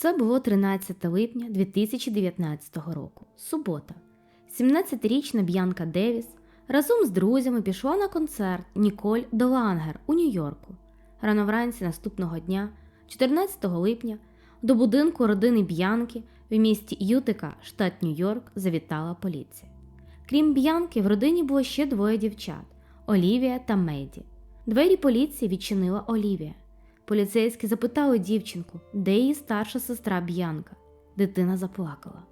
Це було 13 липня 2019 року, субота. 17-річна Б'янка Девіс разом з друзями пішла на концерт Ніколь Долангер у Нью-Йорку. Рано вранці наступного дня, 14 липня, до будинку родини Б'янки в місті Ютика, штат Нью-Йорк, завітала поліція. Крім Б'янки, в родині було ще двоє дівчат Олівія та Меді. Двері поліції відчинила Олівія. Поліцейські запитали дівчинку, де її старша сестра Б'янка. Дитина заплакала.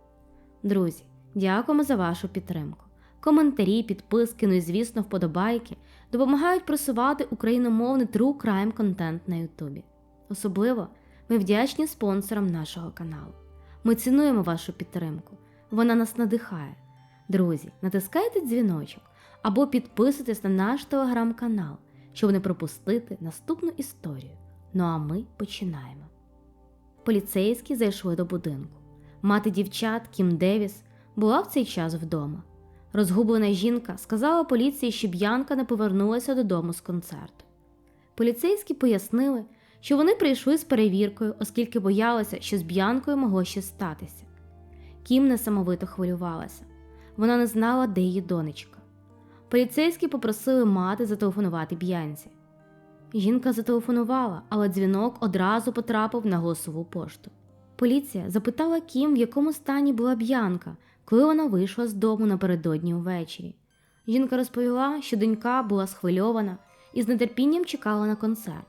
Друзі, дякуємо за вашу підтримку. Коментарі, підписки, ну і звісно, вподобайки допомагають просувати україномовний true crime контент на Ютубі. Особливо ми вдячні спонсорам нашого каналу. Ми цінуємо вашу підтримку, вона нас надихає. Друзі, натискайте дзвіночок або підписуйтесь на наш телеграм-канал, щоб не пропустити наступну історію. Ну а ми починаємо. Поліцейські зайшли до будинку. Мати дівчат Кім Девіс була в цей час вдома. Розгублена жінка сказала поліції, що Б'янка не повернулася додому з концерту. Поліцейські пояснили, що вони прийшли з перевіркою, оскільки боялися, що з Б'янкою могло щось статися. Кім несамовито хвилювалася. Вона не знала, де її донечка. Поліцейські попросили мати зателефонувати Б'янці. Жінка зателефонувала, але дзвінок одразу потрапив на голосову пошту. Поліція запитала Кім, в якому стані була Б'янка, коли вона вийшла з дому напередодні увечері. Жінка розповіла, що донька була схвильована і з нетерпінням чекала на концерт,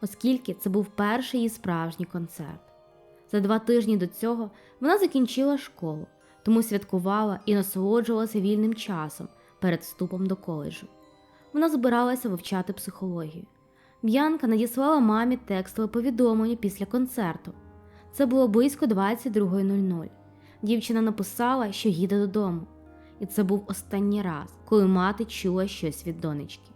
оскільки це був перший її справжній концерт. За два тижні до цього вона закінчила школу, тому святкувала і насолоджувалася вільним часом перед вступом до коледжу. Вона збиралася вивчати психологію. Б'янка надіслала мамі текстове повідомлення після концерту. Це було близько 22.00. Дівчина написала, що їде додому, і це був останній раз, коли мати чула щось від донечки.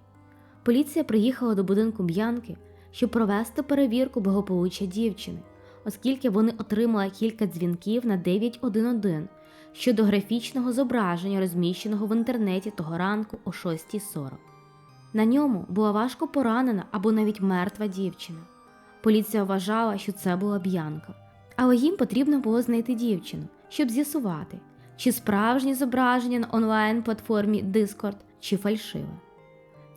Поліція приїхала до будинку Б'янки, щоб провести перевірку благополуччя дівчини, оскільки вони отримали кілька дзвінків на 911 щодо графічного зображення, розміщеного в інтернеті того ранку о 6.40. На ньому була важко поранена або навіть мертва дівчина. Поліція вважала, що це була б'янка, але їм потрібно було знайти дівчину, щоб з'ясувати, чи справжнє зображення на онлайн-платформі Discord, чи фальшиве.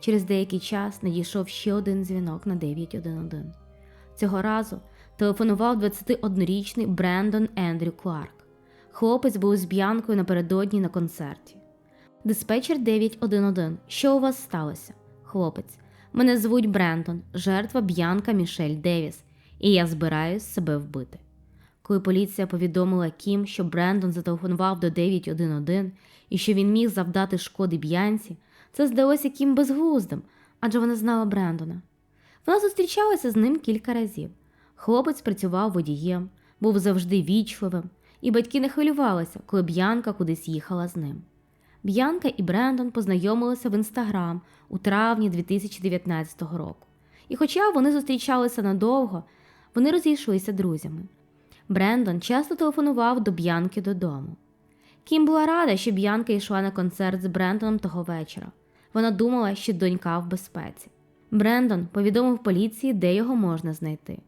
Через деякий час надійшов ще один дзвінок на 911. Цього разу телефонував 21-річний Брендон Ендрю Кларк. Хлопець був з б'янкою напередодні на концерті. Диспетчер 911. Що у вас сталося? Хлопець. Мене звуть Брендон, жертва Б'янка Мішель Девіс, і я збираюсь себе вбити. Коли поліція повідомила Кім, що Брендон зателефонував до 911 і що він міг завдати шкоди б'янці, це здалося Кім безглуздим, адже вона знала Брендона. Вона зустрічалася з ним кілька разів. Хлопець працював водієм, був завжди вічливим, і батьки не хвилювалися, коли Б'янка кудись їхала з ним. Б'янка і Брендон познайомилися в інстаграм у травні 2019 року. І хоча вони зустрічалися надовго, вони розійшлися друзями. Брендон часто телефонував до Б'янки додому. Кім була рада, що Б'янка йшла на концерт з Брендоном того вечора. Вона думала, що донька в безпеці. Брендон повідомив поліції, де його можна знайти.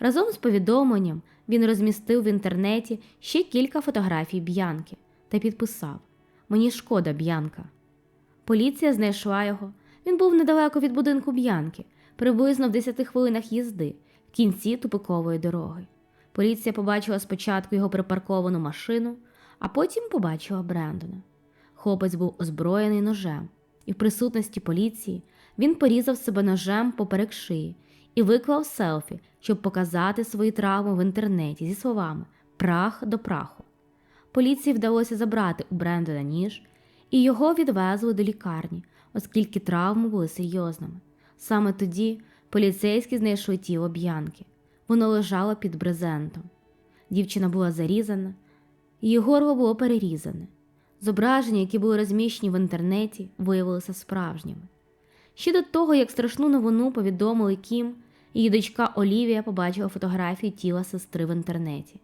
Разом з повідомленням він розмістив в інтернеті ще кілька фотографій Б'янки та підписав Мені шкода, Б'янка. Поліція знайшла його. Він був недалеко від будинку Б'янки, приблизно в 10 хвилинах їзди, в кінці тупикової дороги. Поліція побачила спочатку його припарковану машину, а потім побачила Брендона. Хлопець був озброєний ножем, і в присутності поліції він порізав себе ножем поперек шиї і виклав селфі, щоб показати свої травми в інтернеті зі словами Прах до праху. Поліції вдалося забрати у Брендона ніж, і його відвезли до лікарні, оскільки травми були серйозними. Саме тоді поліцейські знайшли тіло б'янки. Воно лежало під брезентом. Дівчина була зарізана, її горло було перерізане. Зображення, які були розміщені в інтернеті, виявилися справжніми. Ще до того, як страшну новину повідомили Кім, її дочка Олівія побачила фотографії тіла сестри в інтернеті.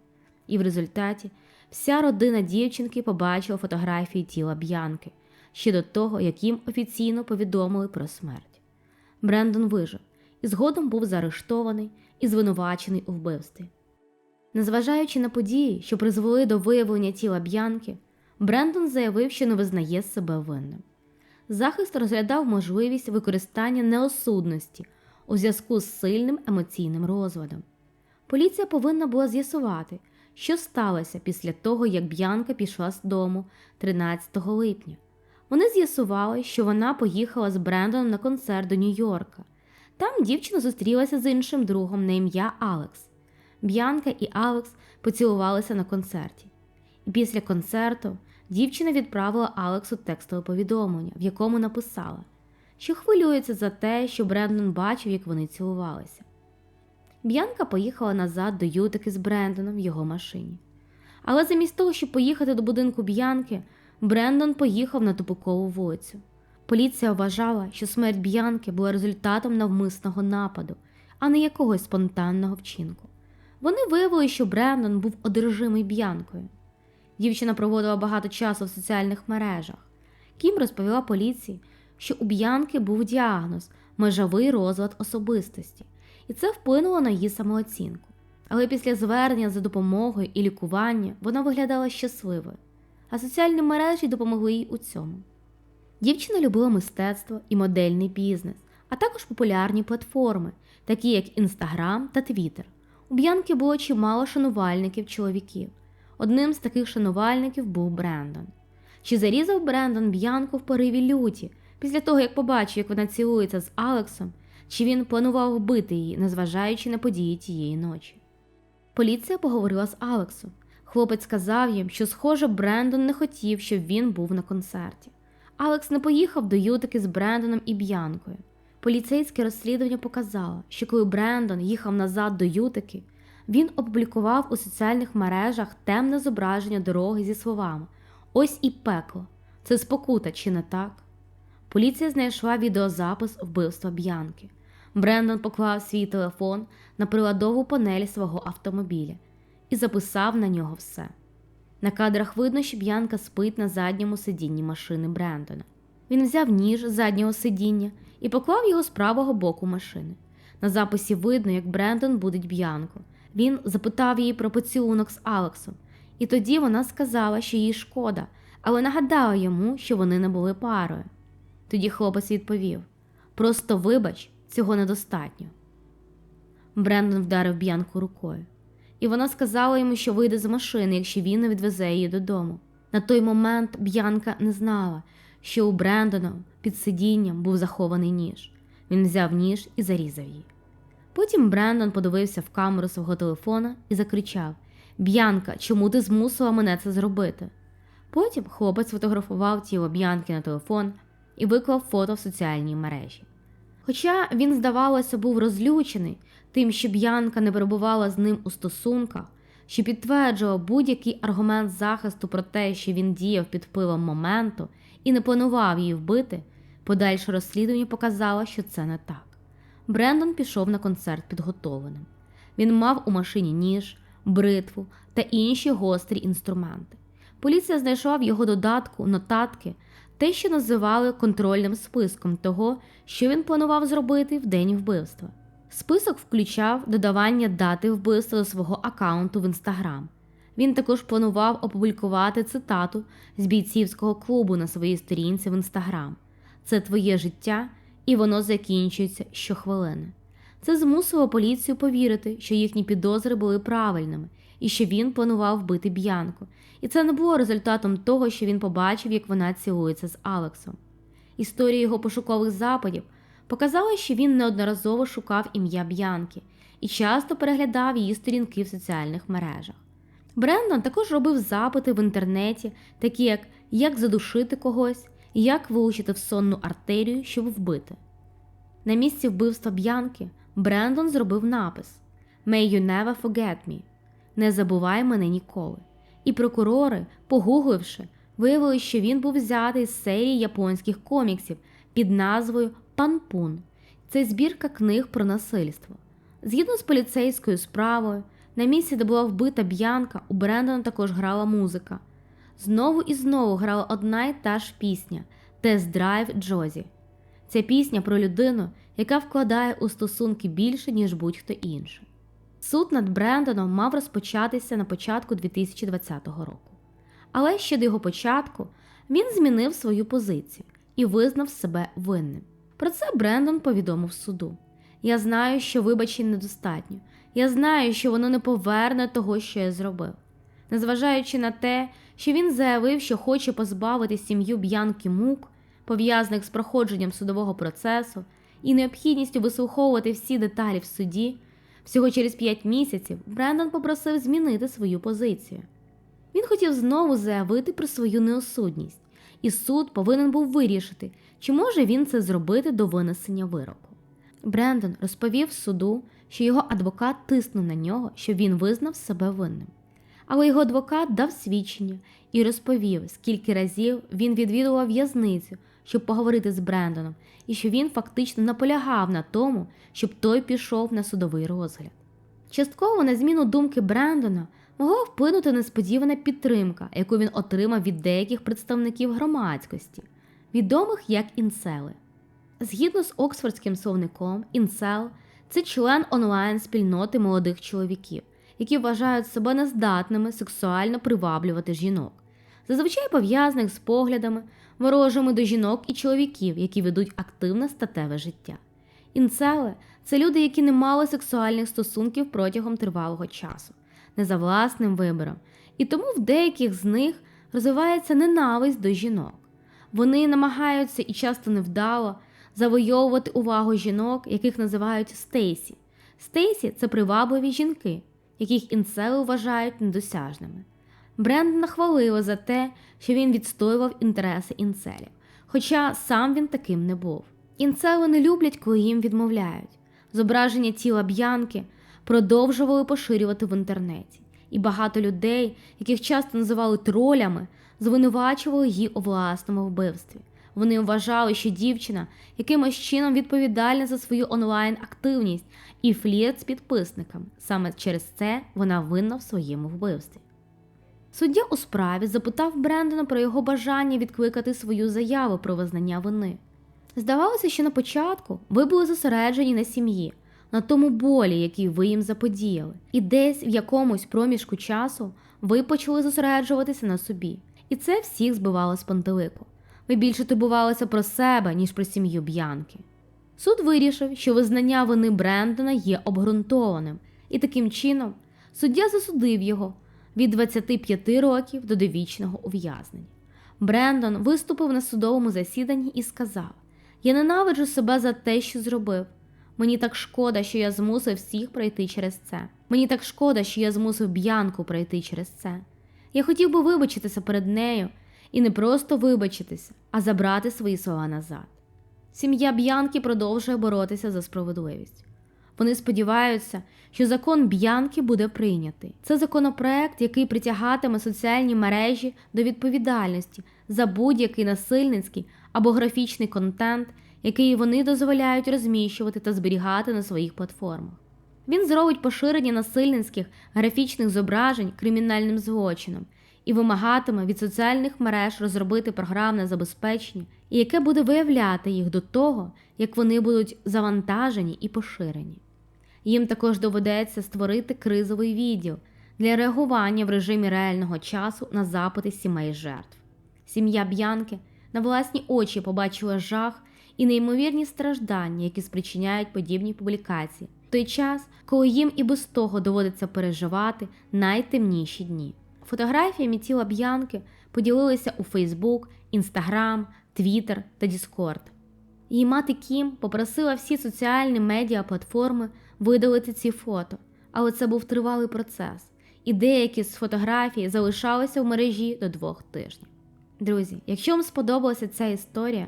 І в результаті вся родина дівчинки побачила фотографії тіла Б'янки ще до того, як їм офіційно повідомили про смерть. Брендон вижив і згодом був заарештований і звинувачений у вбивстві. Незважаючи на події, що призвели до виявлення тіла Б'янки, Брендон заявив, що не визнає себе винним. Захист розглядав можливість використання неосудності у зв'язку з сильним емоційним розладом. Поліція повинна була з'ясувати, що сталося після того, як Б'янка пішла з дому 13 липня. Вони з'ясували, що вона поїхала з Брендоном на концерт до Нью-Йорка. Там дівчина зустрілася з іншим другом на ім'я Алекс. Б'янка і Алекс поцілувалися на концерті. І після концерту дівчина відправила Алексу текстове повідомлення, в якому написала, що хвилюється за те, що Брендон бачив, як вони цілувалися. Б'янка поїхала назад до Ютики з Брендоном в його машині. Але замість того, щоб поїхати до будинку Б'янки, Брендон поїхав на тупикову вулицю. Поліція вважала, що смерть Б'янки була результатом навмисного нападу, а не якогось спонтанного вчинку. Вони виявили, що Брендон був одержимий Б'янкою. Дівчина проводила багато часу в соціальних мережах. Кім розповіла поліції, що у Б'янки був діагноз межовий розлад особистості, і це вплинуло на її самооцінку. Але після звернення за допомогою і лікування вона виглядала щасливою, а соціальні мережі допомогли їй у цьому. Дівчина любила мистецтво і модельний бізнес, а також популярні платформи, такі як Інстаграм та Твіттер. У Б'янки було чимало шанувальників чоловіків. Одним з таких шанувальників був Брендон. Чи зарізав Брендон Б'янку в пориві люті після того, як побачив, як вона цілується з Алексом, чи він планував вбити її, незважаючи на події тієї ночі? Поліція поговорила з Алексом. Хлопець сказав їм, що, схоже, Брендон не хотів, щоб він був на концерті. Алекс не поїхав до Ютики з Брендоном і Б'янкою. Поліцейське розслідування показало, що коли Брендон їхав назад до Ютики, він опублікував у соціальних мережах темне зображення дороги зі словами Ось і пекло. Це спокута, чи не так? Поліція знайшла відеозапис вбивства Б'янки. Брендон поклав свій телефон на приладову панель свого автомобіля і записав на нього все. На кадрах видно, що Б'янка спить на задньому сидінні машини Брендона. Він взяв ніж заднього сидіння і поклав його з правого боку машини. На записі видно, як Брендон будить Б'янку. Він запитав її про поцілунок з Алексом, і тоді вона сказала, що їй шкода, але нагадала йому, що вони не були парою. Тоді хлопець відповів: Просто вибач, цього недостатньо. Брендон вдарив Б'янку рукою, і вона сказала йому, що вийде з машини, якщо він не відвезе її додому. На той момент Б'янка не знала, що у Брендона під сидінням був захований ніж. Він взяв ніж і зарізав її. Потім Брендон подивився в камеру свого телефона і закричав: Б'янка, чому ти змусила мене це зробити? Потім хлопець фотографував тіло Б'янки на телефон і виклав фото в соціальній мережі. Хоча він, здавалося, був розлючений тим, що Б'янка не перебувала з ним у стосунках, що підтверджував будь-який аргумент захисту про те, що він діяв під впливом моменту і не планував її вбити, подальше розслідування показало, що це не так. Брендон пішов на концерт підготовленим. Він мав у машині ніж, бритву та інші гострі інструменти. Поліція знайшла в його додатку нотатки, те, що називали контрольним списком того, що він планував зробити в день вбивства. Список включав додавання дати вбивства до свого аккаунту в інстаграм. Він також планував опублікувати цитату з бійцівського клубу на своїй сторінці в інстаграм. Це твоє життя, і воно закінчується щохвилини. Це змусило поліцію повірити, що їхні підозри були правильними і що він планував вбити Б'янку. І це не було результатом того, що він побачив, як вона цілується з Алексом. Історія його пошукових западів показала, що він неодноразово шукав ім'я Б'янки і часто переглядав її сторінки в соціальних мережах. Брендон також робив запити в інтернеті, такі як як задушити когось, як вилучити в сонну артерію, щоб вбити. На місці вбивства Б'янки Брендон зробив напис May you never forget me Не забувай мене ніколи. І прокурори, погугливши, виявили, що він був взятий з серії японських коміксів під назвою Панпун. Це збірка книг про насильство. Згідно з поліцейською справою, на місці, де була вбита Б'янка, у Брендона також грала музика. Знову і знову грала одна й та ж пісня Тест Драйв Джозі. Ця пісня про людину, яка вкладає у стосунки більше, ніж будь-хто інший. Суд над Брендоном мав розпочатися на початку 2020 року. Але ще до його початку він змінив свою позицію і визнав себе винним. Про це Брендон повідомив суду. Я знаю, що вибачень недостатньо. Я знаю, що воно не поверне того, що я зробив. Незважаючи на те, що він заявив, що хоче позбавити сім'ю Б'янки мук, пов'язаних з проходженням судового процесу і необхідністю вислуховувати всі деталі в суді, всього через 5 місяців Брендон попросив змінити свою позицію. Він хотів знову заявити про свою неосудність, і суд повинен був вирішити, чи може він це зробити до винесення вироку. Брендон розповів суду, що його адвокат тиснув на нього, щоб він визнав себе винним. Але його адвокат дав свідчення і розповів, скільки разів він відвідував в'язницю, щоб поговорити з Брендоном, і що він фактично наполягав на тому, щоб той пішов на судовий розгляд. Частково на зміну думки Брендона могла вплинути несподівана підтримка, яку він отримав від деяких представників громадськості, відомих як інсели. Згідно з Оксфордським словником, інсел це член онлайн-спільноти молодих чоловіків, які вважають себе нездатними сексуально приваблювати жінок, зазвичай пов'язаних з поглядами, ворожими до жінок і чоловіків, які ведуть активне статеве життя. Інцели це люди, які не мали сексуальних стосунків протягом тривалого часу, не за власним вибором, і тому в деяких з них розвивається ненависть до жінок. Вони намагаються і часто невдало завойовувати увагу жінок, яких називають Стейсі. Стейсі це привабливі жінки, яких інцели вважають недосяжними. Бренд нахвалило за те, що він відстоював інтереси інцелів, хоча сам він таким не був. Інцели не люблять, коли їм відмовляють. Зображення тіла б'янки продовжували поширювати в інтернеті, і багато людей, яких часто називали тролями, звинувачували її у власному вбивстві. Вони вважали, що дівчина якимось чином відповідальна за свою онлайн-активність і флірт з підписниками. Саме через це вона винна в своєму вбивстві. Суддя у справі запитав Брендона про його бажання відкликати свою заяву про визнання вини. Здавалося, що на початку ви були зосереджені на сім'ї, на тому болі, який ви їм заподіяли, і десь в якомусь проміжку часу ви почали зосереджуватися на собі. І це всіх збивало з пантелику. Ви більше турбувалися про себе, ніж про сім'ю Б'янки. Суд вирішив, що визнання вини Брендона є обґрунтованим, і таким чином суддя засудив його від 25 років до довічного ув'язнення. Брендон виступив на судовому засіданні і сказав: Я ненавиджу себе за те, що зробив. Мені так шкода, що я змусив всіх пройти через це. Мені так шкода, що я змусив Б'янку пройти через це. Я хотів би вибачитися перед нею і не просто вибачитися, а забрати свої слова назад. Сім'я Б'янки продовжує боротися за справедливість. Вони сподіваються, що закон Б'янки буде прийнятий. Це законопроект, який притягатиме соціальні мережі до відповідальності за будь-який насильницький або графічний контент, який вони дозволяють розміщувати та зберігати на своїх платформах. Він зробить поширення насильницьких графічних зображень кримінальним злочином і вимагатиме від соціальних мереж розробити програмне забезпечення, яке буде виявляти їх до того, як вони будуть завантажені і поширені. Їм також доведеться створити кризовий відділ для реагування в режимі реального часу на запити сімей жертв. Сім'я Б'янки на власні очі побачила жах і неймовірні страждання, які спричиняють подібні публікації, в той час, коли їм і без того доводиться переживати найтемніші дні. Фотографіями тіла Б'янки поділилися у Фейсбук, Інстаграм, Твіттер та Діскорд. Її мати Кім попросила всі соціальні медіа платформи видалити ці фото, але це був тривалий процес, і деякі з фотографій залишалися в мережі до двох тижнів. Друзі, якщо вам сподобалася ця історія,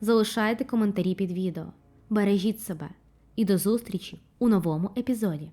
залишайте коментарі під відео. Бережіть себе і до зустрічі у новому епізоді.